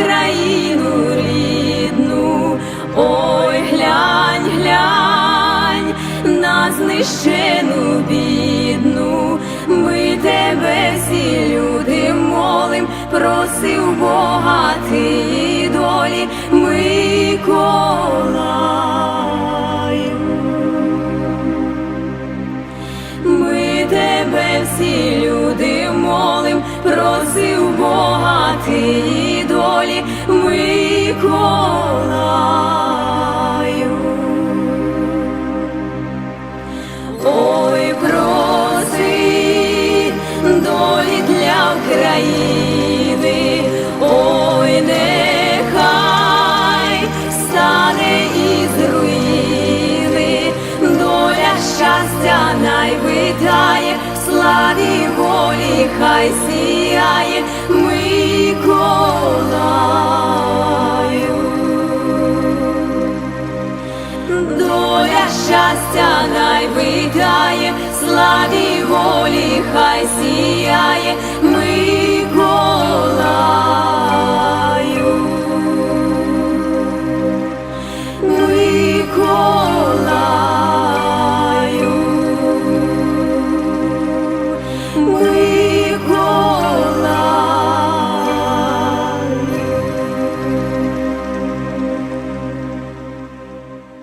На Україну рідну, ой, глянь, глянь на знищену бідну, ми тебе всі люди молим, просив Бога ти долі, Миколаю. Просив Бога ти долі Миколаю. Ой, проси долі для України, ой, нехай стане із руїни, доля щастя найвитає, славі волі нехай сіяє Миколаю. Доля щастя найвидає слава.